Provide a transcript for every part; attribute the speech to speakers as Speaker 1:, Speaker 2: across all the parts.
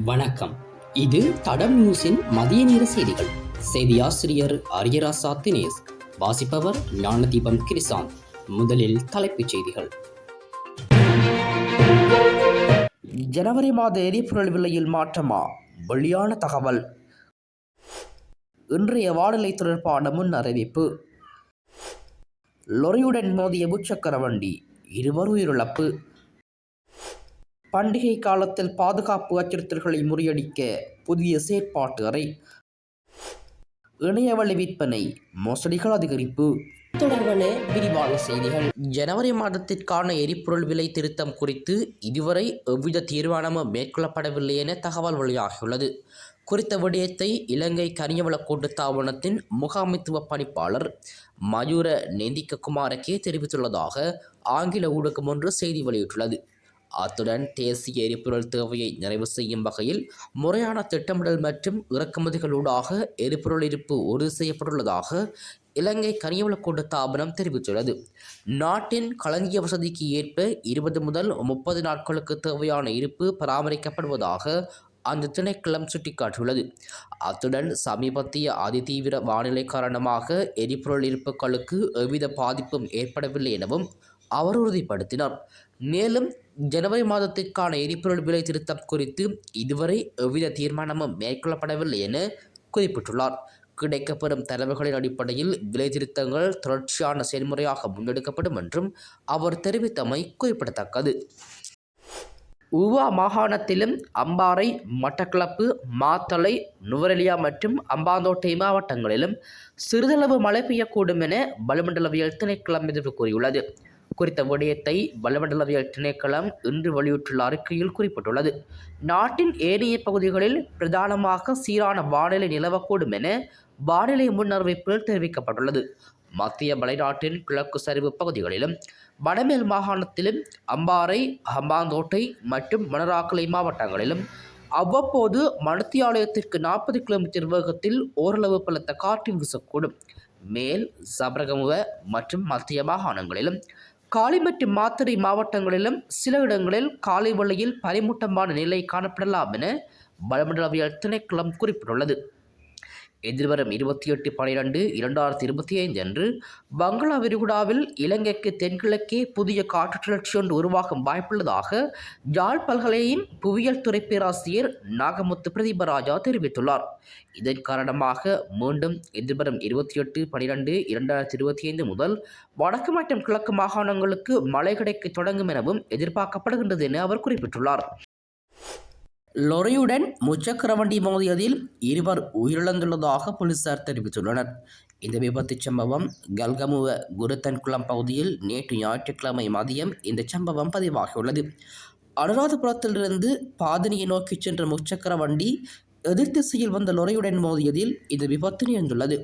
Speaker 1: வணக்கம். இது தடம் நியூஸின் மதிய நேர செய்திகள். செய்தி ஆசிரியர் அரியராசா தினேஷ் வாசிப்பவர் ஞானதீபம் கிரிசாந்த் முதலில் தலைப்புச் செய்திகள்.
Speaker 2: ஜனவரி மாத எரிபொருள் விலையில் மாற்றமா? வெளியான தகவல். இன்றைய வானிலை தொடர்பான முன் அறிவிப்பு லொரியுடன் மோதிய முச்சக்கர வண்டி இருவர் உயிரிழப்பு. பண்டிகை காலத்தில் பாதுகாப்பு அச்சுறுத்தல்களை முறியடிக்க புதிய செயற்பாட்டு அறை. இணையவழி விற்பனை மோசடிகள் அதிகரிப்பு. தொடர்பான விரிவான செய்திகள். ஜனவரி மாதத்திற்கான எரிபொருள் விலை திருத்தம் குறித்து இதுவரை எவ்வித தீர்மானமும் மேற்கொள்ளப்படவில்லை என தகவல் வெளியாகியுள்ளது. குறித்த விடயத்தை இலங்கை கனியவள கூட்டுத்தாபனத்தின் முகாமைத்துவ பணிப்பாளர் மயூர நெந்திக்க குமாரக்கே தெரிவித்துள்ளதாக ஆங்கில ஊடகம் ஒன்று செய்தி வெளியிட்டுள்ளது. அத்துடன் தேசிய எரிபொருள் தேவையை நிறைவு செய்யும் வகையில் முறையான திட்டமிடல் மற்றும் இறக்குமதிகளூடாக எரிபொருள் இருப்பு உறுதி செய்யப்பட்டுள்ளதாக இலங்கை கனியவள கூட்டத்தாபனம் தெரிவித்துள்ளது. நாட்டின் களஞ்சிய வசதிக்கு ஏற்ப இருபது முதல் முப்பது நாட்களுக்கு தேவையான இருப்பு பராமரிக்கப்படுவதாக அந்த திணைக்களம் சுட்டிக்காட்டியுள்ளது. அத்துடன் சமீபத்திய அதிதீவிர வானிலை காரணமாக எரிபொருள் இருப்புகளுக்கு எவ்வித பாதிப்பும் ஏற்படவில்லை எனவும் அவர் உறுதிப்படுத்தினார் மேலும் ஜனவரி மாதத்திற்கான எரிபொருள் விலை திருத்தம் குறித்து இதுவரை எவ்வித தீர்மானமும் மேற்கொள்ளப்படவில்லை என குறிப்பிட்டுள்ளார். கிடைக்கப்பெறும் தரவுகளின் அடிப்படையில் விலை திருத்தங்கள் தொடர்ச்சியான செயல்முறையாக முன்னெடுக்கப்படும் என்றும் அவர் தெரிவித்தமை குறிப்பிடத்தக்கது. உவா மாகாணத்திலும் அம்பாறை மட்டக்களப்பு மாத்தளை நுவரெலியா மற்றும் அம்பாந்தோட்டை மாவட்டங்களிலும் சிறிதளவு மழை பெய்யக்கூடும் என வளிமண்டலவியல் திணைக்களம் எதிர்ப்பு கூறியுள்ளது. குறித்த விடயத்தை வளிமண்டலவியல் திணைக்களம் இன்று வெளியிட்டுள்ள அறிக்கையில் குறிப்பிட்டுள்ளது. நாட்டின் ஏனைய பகுதிகளில் பிரதானமாக சீரான வானிலை நிலவக்கூடும் என வானிலை முன்னறிவிப்பில் தெரிவிக்கப்பட்டுள்ளது. மத்திய மலைநாட்டின் கிழக்கு சரிவு பகுதிகளிலும் வடமேல் மாகாணத்திலும் அம்பாறை ஹம்பாந்தோட்டை மற்றும் மணராக்கலை மாவட்டங்களிலும் அவ்வப்போது மணத்தியாலயத்திற்கு நாற்பது கிலோமீட்டர் வேகத்தில் ஓரளவு பலத்த காற்று வீசக்கூடும். மேல் சபரகமுவ மற்றும் மத்திய மாகாணங்களிலும் காலி மற்றும் மாத்தறை மாவட்டங்களிலும் சில இடங்களில் காலை வேளையில் பனிமூட்டமான நிலை காணப்படலாம் என வளிமண்டலவியல் திணைக்களம் குறிப்பிட்டுள்ளது. எதிர்வரும் இருபத்தி எட்டு பனிரெண்டு இரண்டாயிரத்தி இருபத்தி ஐந்து அன்று பங்களா விரிகுடாவில் இலங்கைக்கு தென்கிழக்கே புதிய காற்றுச்சுழற்சி ஒன்று உருவாகும் வாய்ப்புள்ளதாக யாழ் பல்கலையின் புவியியல் துறை பேராசிரியர் நாகமுத்து பிரதீபராஜா தெரிவித்துள்ளார். இதன் காரணமாக மீண்டும் எதிர்வரும் இருபத்தி எட்டு பனிரெண்டு இரண்டாயிரத்தி இருபத்தி ஐந்து முதல் வடக்கு மற்றும் கிழக்கு மாகாணங்களுக்கு மழை கிடைக்க தொடங்கும் எனவும் எதிர்பார்க்கப்படுகின்றது என அவர் குறிப்பிட்டுள்ளார். லொரியுடன் முச்சக்கர வண்டி மோதியதில் இருவர் உயிரிழந்துள்ளதாக போலீசார் தெரிவித்துள்ளனர். இந்த விபத்துச் சம்பவம் கல்கமுவ குருத்தன்குளம் பகுதியில் நேற்று ஞாயிற்றுக்கிழமை மதியம் இந்த சம்பவம் பதிவாகியுள்ளது. அனுராதபுரத்திலிருந்து பாதனியை நோக்கிச் சென்ற முச்சக்கர வண்டி எதிர் திசையில் வந்த லொறையுடன் மோதியதில் இந்த விபத்து நிகழ்ந்துள்ளது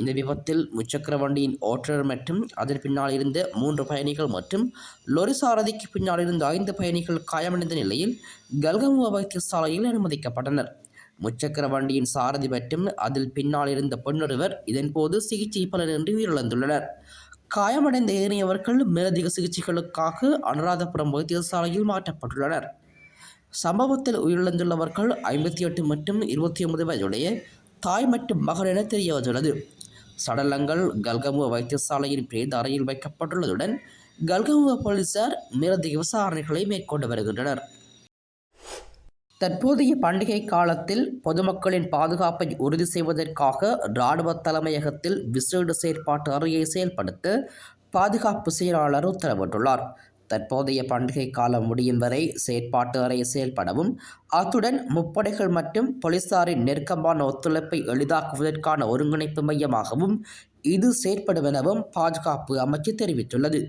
Speaker 2: இந்த விபத்தில் முச்சக்கர வண்டியின் ஓட்டுநர் மற்றும் அதன் பின்னால் இருந்த மூன்று பயணிகள் மற்றும் லொரி சாரதிக்கு பின்னால் இருந்த ஐந்து பயணிகள் காயமடைந்த நிலையில் கல்கமுவ வைத்தியசாலையில் அனுமதிக்கப்பட்டனர். முச்சக்கர வண்டியின் சாரதி மற்றும் அதில் பின்னால் இருந்த பெண்ணொருவர் இதன்போது சிகிச்சை பலனின்றி உயிரிழந்துள்ளனர். காயமடைந்த ஏனையவர்கள் மேலதிக சிகிச்சைகளுக்காக அனுராதபுரம் வைத்தியசாலையில் மாற்றப்பட்டுள்ளனர். சம்பவத்தில் உயிரிழந்துள்ளவர்கள் ஐம்பத்தி எட்டு மற்றும் இருபத்தி ஒன்பது வயதுடைய தாய் மற்றும் மகன் என தெரிய வந்துள்ளது சடலங்கள் கல்கமுவ வைத்தியசாலையின் பேருந்து அறையில் வைக்கப்பட்டுள்ளதுடன் கல்கமுவ போலீசார் மேலதிக விசாரணைகளை மேற்கொண்டு வருகின்றனர். தற்போதைய பண்டிகை காலத்தில் பொதுமக்களின் பாதுகாப்பை உறுதி செய்வதற்காக இராணுவ தலைமையகத்தில் விசேட செயற்பாட்டு அறையை செயல்படுத்த பாதுகாப்பு செயலாளர் உத்தரவிட்டுள்ளார். தற்போதைய பண்டிகை காலம் முடியும் வரை செயற்பாட்டு அறை செயல்படவும் அத்துடன் முப்படைகள் மற்றும் போலீசாரின் நெருக்கமான ஒத்துழைப்பை எளிதாக்குவதற்கான ஒருங்கிணைப்பு மையமாகவும் இது செயற்படும் எனவும் பாதுகாப்பு அமைச்சு தெரிவித்துள்ளது.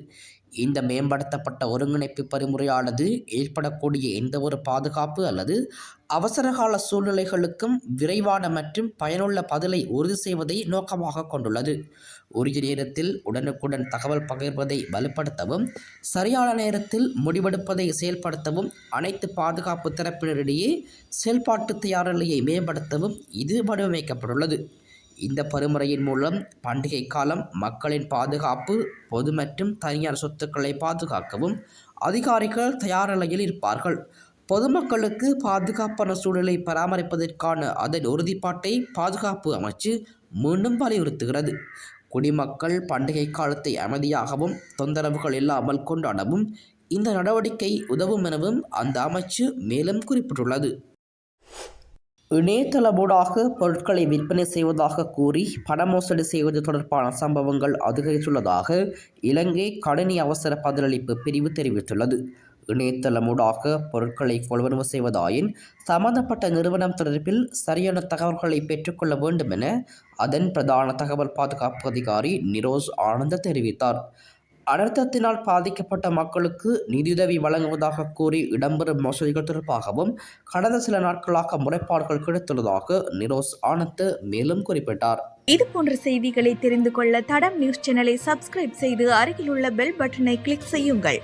Speaker 2: இந்த மேம்படுத்தப்பட்ட ஒருங்கிணைப்பு பரிமுறையானது ஏற்படக்கூடிய எந்தவொரு பாதுகாப்பு அல்லது அவசரகால சூழ்நிலைகளுக்கும் விரைவான மற்றும் பயனுள்ள பதிலை உறுதி செய்வதை நோக்கமாக கொண்டுள்ளது. உரிய நேரத்தில் உடனுக்குடன் தகவல் பகிர்வதை வலுப்படுத்தவும் சரியான நேரத்தில் முடிவெடுப்பதை செயல்படுத்தவும் அனைத்து பாதுகாப்பு தரப்பினரிடையே செயல்பாட்டு தயார்நிலையை மேம்படுத்தவும் இது வடிவமைக்கப்பட்டுள்ளது. இந்த பரிமுறையின் மூலம் பண்டிகை காலம் மக்களின் பாதுகாப்பு பொது மற்றும் தனியார் சொத்துக்களை பாதுகாக்கவும் அதிகாரிகள் தயார் நிலையில் இருப்பார்கள். பொதுமக்களுக்கு பாதுகாப்பான சூழலை பராமரிப்பதற்கான அதன் உறுதிப்பாட்டை பாதுகாப்பு அமைச்சு மீண்டும் வலியுறுத்துகிறது. குடிமக்கள் பண்டிகை காலத்தை அமைதியாகவும் தொந்தரவுகள் இல்லாமல் கொண்டாடவும் இந்த நடவடிக்கை உதவும் எனவும் அந்த அமைச்சு மேலும் குறிப்பிட்டுள்ளது. இணையதளமூடாக பொருட்களை விற்பனை செய்வதாக கூறி பண மோசடி செய்வது தொடர்பான சம்பவங்கள் அதிகரித்துள்ளதாக இலங்கை கணினி அவசர பதிலளிப்பு பிரிவு தெரிவித்துள்ளது. இணையதளமூடாக பொருட்களை கொள்வனவு செய்வதாயின் சம்பந்தப்பட்ட நிறுவனம் தொடர்பில் சரியான தகவல்களை பெற்றுக்கொள்ள வேண்டும் என அதன் பிரதான தகவல் பாதுகாப்பு அதிகாரி நிரோஸ் ஆனந்த தெரிவித்தார். அனர்த்தத்தினால் பாதிக்கப்பட்ட மக்களுக்கு நிதியுதவி வழங்குவதாக கூறி இடம்பெறும் மோசடிகள் தொடர்பாகவும் கடந்த சில நாட்களாக முறைப்பாடுகள் கிடைத்துள்ளதாக நிரோஸ் ஆனந்த் மேலும் குறிப்பிட்டார்.
Speaker 3: இது போன்ற செய்திகளை தெரிந்து கொள்ள தடம் நியூஸ் சேனலை சப்ஸ்கிரைப் செய்து அருகிலுள்ள பெல் பட்டனை கிளிக் செய்யுங்கள்.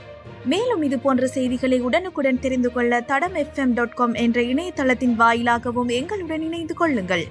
Speaker 3: மேலும் இது போன்ற செய்திகளை உடனுக்குடன் தெரிந்து கொள்ள தடம் எஃப்எம் டாட் காம் என்ற இணையதளத்தின் வாயிலாகவும் எங்களுடன் இணைந்து கொள்ளுங்கள்.